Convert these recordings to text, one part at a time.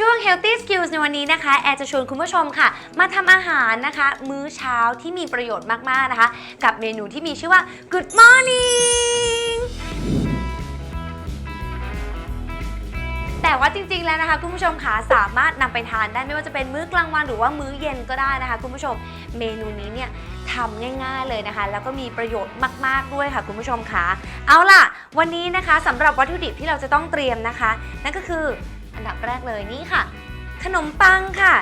ช่วง Healthy Skills ในวันนี้นะคะ แอร์จะชวนคุณผู้ชมค่ะ มาทำอาหารนะคะ มื้อเช้าที่มีประโยชน์มาก ๆ นะคะ กับเมนูที่มีชื่อว่า Good Morning แต่ว่าจริง ๆ แล้วนะคะ คุณผู้ชมค่ะสามารถนำไปทานได้ไม่ว่าจะเป็นมื้อกลางวันหรือว่ามื้อเย็นก็ได้นะคะ คุณผู้ชมเมนูนี้เนี่ยทำง่าย ๆ เลยนะคะ แล้วก็มีประโยชน์มาก ๆ ด้วยค่ะ คุณผู้ชมค่ะเอาล่ะ วันนี้นะคะสำหรับวัตถุดิบที่เราจะต้องเตรียมนะคะ นั่นก็คือ อันดับแรกเลยนี่ค่ะ ขนมปังค่ะ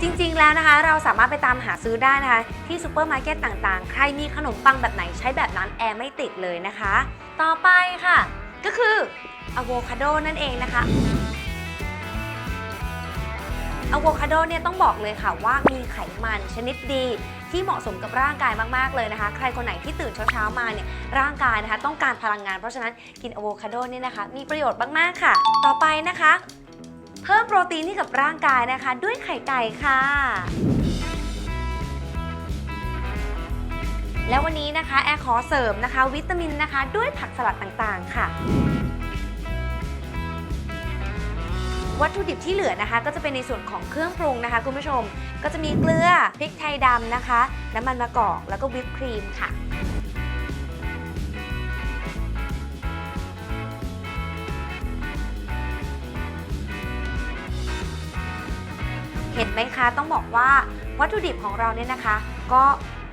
จริงๆแล้วนะคะ เราสามารถไปตามหาซื้อได้นะคะ ที่ซูเปอร์มาร์เก็ตต่างๆ ใครมีขนมปังแบบไหนใช้แบบนั้นแอร์ไม่ติดเลยนะคะ ต่อไปค่ะ ก็คืออะโวคาโดนั่นเองนะคะอะโวคาโดเนี่ยต้องบอกเลยค่ะว่ามีไขมันชนิดดีที่เหมาะสมกับร่างกายมากๆเลยนะคะ ใครคนไหนที่ตื่นเช้าๆมาเนี่ยร่างกายนะคะต้องการพลังงานเพราะฉะนั้นกินอะโวคาโดนี่นะคะ มีประโยชน์มากๆค่ะ ต่อไปนะคะ เพิ่มโปรตีนให้กับร่างกายนะคะ ด้วยไข่ไก่ค่ะแล้ววันนี้นะคะ แอร์ขอเสริมนะคะ วิตามินนะคะ ด้วยผักสลัดต่างๆ ค่ะ วัตถุดิบที่เหลือนะคะ ก็จะเป็นในส่วนของเครื่องปรุงนะคะคุณผู้ชม ก็จะมีเกลือพริกไทยดำนะคะ น้ำมันมะกอกแล้วก็วิปครีมค่ะเห็นไหมคะ ต้องบอกว่าวัตถุดิบของเราเนี่ยนะคะ ก็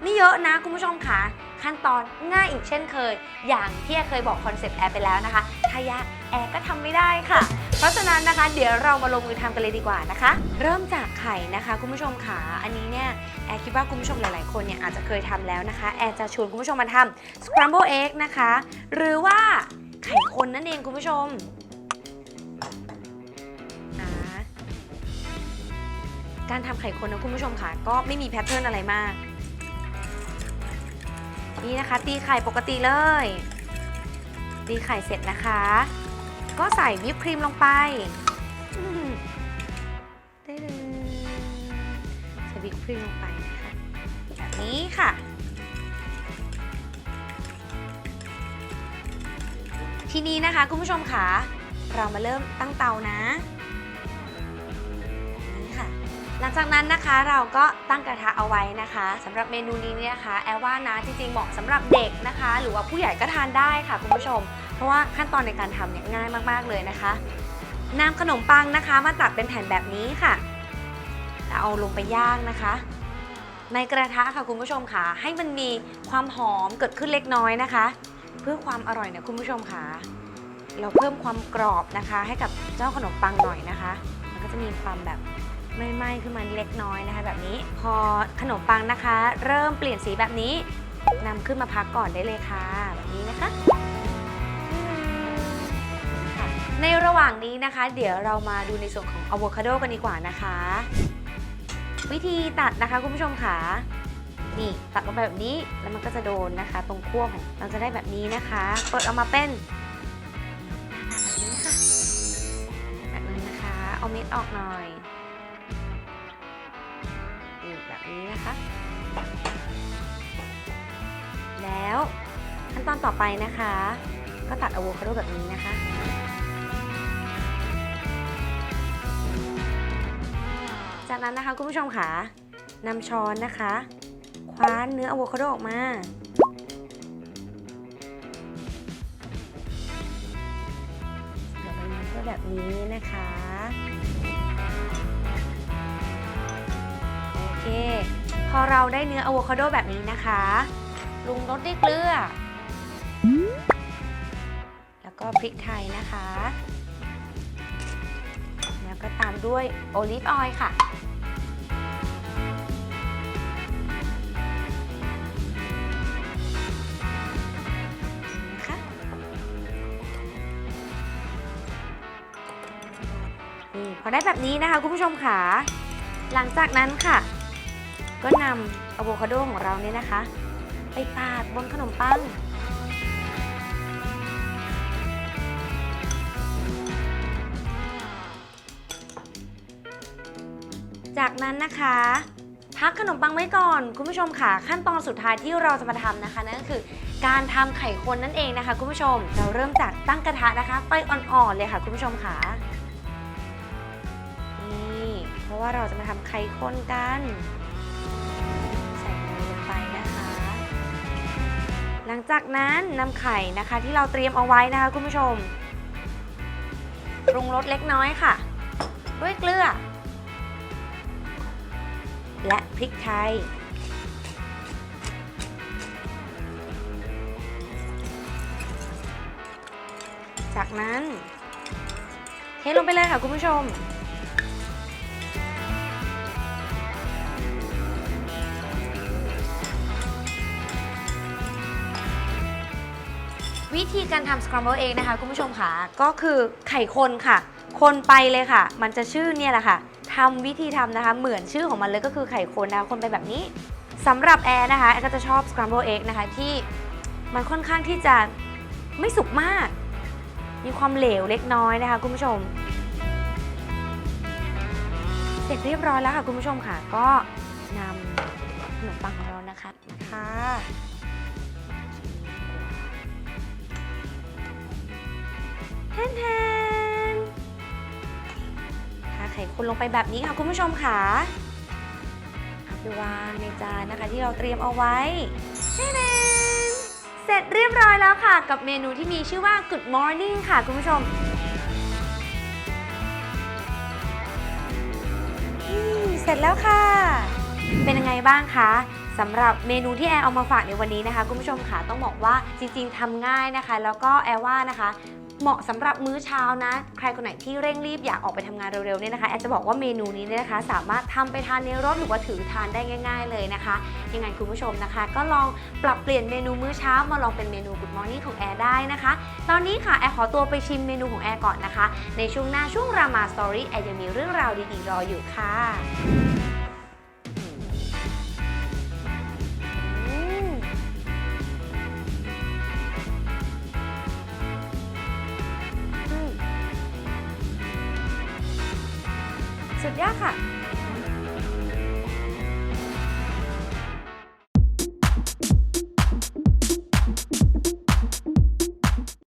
ไม่เยอะนะคุณผู้ชมค่ะ ขั้นตอนง่ายอีกเช่นเคย อย่างที่แอร์เคยบอกคอนเซปต์แอร์ไปแล้วนะคะ ถ้ายากแอร์ก็ทำไม่ได้ค่ะ เพราะฉะนั้นนะคะเดี๋ยวเรามาลงมือทำกันเลยดีกว่านะคะ เริ่มจากไข่นะคะคุณผู้ชมค่ะ อันนี้เนี่ยแอร์คิดว่าคุณผู้ชมหลาย ๆ คนเนี่ยอาจจะเคยทำแล้วนะคะ แอร์จะชวนคุณผู้ชมมาทำ scramble egg นะคะ หรือว่าไข่คนนั่นเองคุณผู้ชมการทำไข่คนนะคุณผู้ชมค่ะ ก็ไม่มีแพทเทิร์นอะไรมาก นี่นะคะ ตีไข่ปกติเลย ตีไข่เสร็จนะคะ ก็ใส่วิปครีมลงไปได้เลยใส่วิปครีมลงไปนะคะแบบนี้ค่ะทีนี้นะคะคุณผู้ชมคะเรามาเริ่มตั้งเตานะ จากนั้นนะคะเราก็ตั้งกระทะเอาไว้นะคะสำหรับเมนูนี้เนี่ยนะคะ แอลว่านะจริงๆเหมาะสำหรับเด็กนะคะ หรือว่าผู้ใหญ่ก็ทานได้ค่ะคุณผู้ชม เพราะว่าขั้นตอนในการทำเนี่ยง่ายมากๆเลยนะคะนำขนมปังนะคะมาตัดเป็นแผ่นแบบนี้ค่ะแล้วเอาลงไปย่างนะคะ ในกระทะค่ะคุณผู้ชมค่ะให้มันมีความหอมเกิดขึ้นเล็กน้อยนะคะ เพื่อความอร่อยเนี่ยคุณผู้ชมค่ะเราเพิ่มความกรอบนะคะ ให้กับเจ้าขนมปังหน่อยนะคะ มันก็จะมีความแบบ ไหม้ขึ้นมาเล็กน้อยนะคะ แบบนี้พอขนมปังนะคะ เริ่มเปลี่ยนสีแบบนี้นำขึ้นมาพักก่อนได้เลยค่ะ แบบนี้นะคะค่ะในระหว่างนี้นะคะ เดี๋ยวเรามาดูในส่วนของอะโวคาโดกันดีกว่านะคะ วิธีตัดนะคะคุณผู้ชมค่ะนี่ตัดลงไปแบบนี้แล้วมันก็จะโดนนะคะ ตรงขั้วของเราจะได้แบบนี้นะคะ เปิดออกมาเป็นแบบนี้ค่ะแบบนั้นนะคะ เอาเม็ดออกหน่อย แล้วขั้นตอนต่อไปนะคะ ก็ตัดอะโวคาโดแบบนี้นะคะ จากนั้นนะคะคุณผู้ชมค่ะนำช้อนนะคะ คว้านเนื้ออะโวคาโดออกมาเดี๋ยวมันก็แบบนี้นะคะ พอเราได้เนื้ออะโวคาโดแบบนี้นะคะปรุงรสด้วยเกลือ แล้วก็พริกไทยนะคะ แล้วก็ตามด้วยโอลิฟออยล์ค่ะ นี่พอได้แบบนี้นะคะคุณผู้ชมค่ะ หลังจากนั้นค่ะ ก็นำอะโวคาโดของเราเนี่ยนะคะ ไปปาดบนขนมปังจากนั้นนะคะ พักขนมปังไว้ก่อน คุณผู้ชมค่ะ ขั้นตอนสุดท้ายที่เราจะมาทำนะคะนั่นก็คือ การทำไข่คนนั่นเองนะคะ คุณผู้ชมเราเริ่มจากตั้งกระทะนะคะไฟอ่อนๆเลยค่ะ คุณผู้ชมค่ะนี่เพราะว่าเราจะมาทำไข่คนกัน หลังจากนั้นนำไข่นะคะที่เราเตรียมเอาไว้นะคะคุณผู้ชม ปรุงรสเล็กน้อยค่ะ ด้วยเกลือ และพริกไทย จากนั้น เทลงไปเลยค่ะคุณผู้ชม วิธีการทำ scramble egg นะคะคุณผู้ชมค่ะ ก็คือไข่คนค่ะ คนไปเลยค่ะ มันจะชื่อเนี่ยแหละค่ะทำวิธีทำนะคะ เหมือนชื่อของมันเลยก็คือไข่คนนะคะคนไปแบบนี้สำหรับแอร์นะคะแอร์ก็จะชอบ scramble egg นะคะที่มันค่อนข้างที่จะไม่สุกมาก มีความเหลวเล็กน้อยนะคะคุณผู้ชม เสร็จเรียบร้อยแล้วค่ะคุณผู้ชมค่ะ ก็นำขนมปังของเรานะคะค่ะ แทนแทนทาไข่คนลงไปแบบนี้ค่ะคุณผู้ชมค่ะเอาไปวางในจานนะคะที่เราเตรียมเอาไว้แทนแทนเสร็จเรียบร้อยแล้วค่ะ กับเมนูที่มีชื่อว่า Good Morning ค่ะคุณผู้ชมอืมเสร็จแล้วค่ะ เป็นยังไงบ้างคะสำหรับเมนูที่แอร์เอามาฝากในวันนี้นะคะ คุณผู้ชมค่ะต้องบอกว่าจริง ๆทำง่ายนะคะ แล้วก็แอร์ว่านะคะ เหมาะสำหรับมื้อเช้านะ ใครคนไหนที่เร่งรีบอยากออกไปทำงานเร็วๆเนี่ยนะคะแอดจะบอกว่าเมนูนี้เนี่ยนะคะ สามารถทำไปทานในรถหรือว่าถือทานได้ง่าย ๆ เลยนะคะ ยังไงคุณผู้ชมนะคะ ก็ลองปรับเปลี่ยนเมนูมื้อเช้ามาลองเป็นเมนู Good Morning ของแอร์ได้นะคะ ตอนนี้ค่ะแอร์ขอตัวไปชิมเมนูของแอร์ก่อนนะคะ ในช่วงหน้าช่วงรามาสตอรี่แอร์ยังมีเรื่องราวดีๆรออยู่ค่ะ สุดยอดค่ะ